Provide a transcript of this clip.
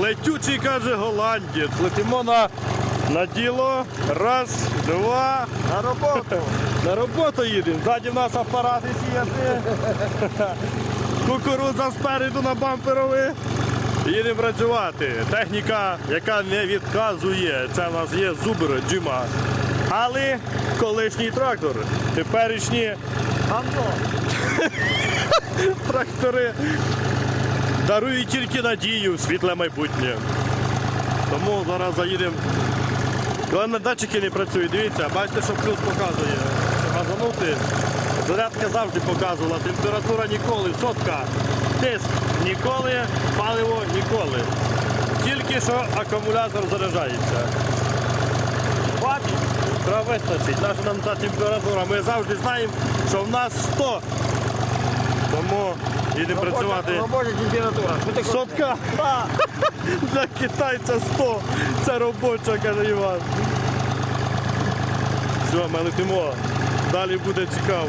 Летючий каже голландець. Летимо на, на діло. Раз, два. На роботу. На роботу їдемо. Ззаді в нас апарати сіяти. Кукурудза спереду на бамперові. Їдемо працювати. Техніка, яка не відказує. Це в нас є зубр джима. Але колишній трактор. Теперішні Гамно. трактори дарують тільки надію, світле майбутнє. Тому зараз заїдемо. Коли датчики не працюють, дивіться, бачите, що плюс показує. Газанути. Зарядка завжди показувала, температура ніколи, сотка, тиск ніколи, паливо ніколи. Тільки що акумулятор заряджається. Хватить, треба вистачить. Наша нам та температура. Ми завжди знаємо, що в нас 100. Тому їдемо працювати. Робоча температура. Що? Сотка для китайця 100. Це робоча, каже Іван. Все, ми летимо. Далі буде цікаво.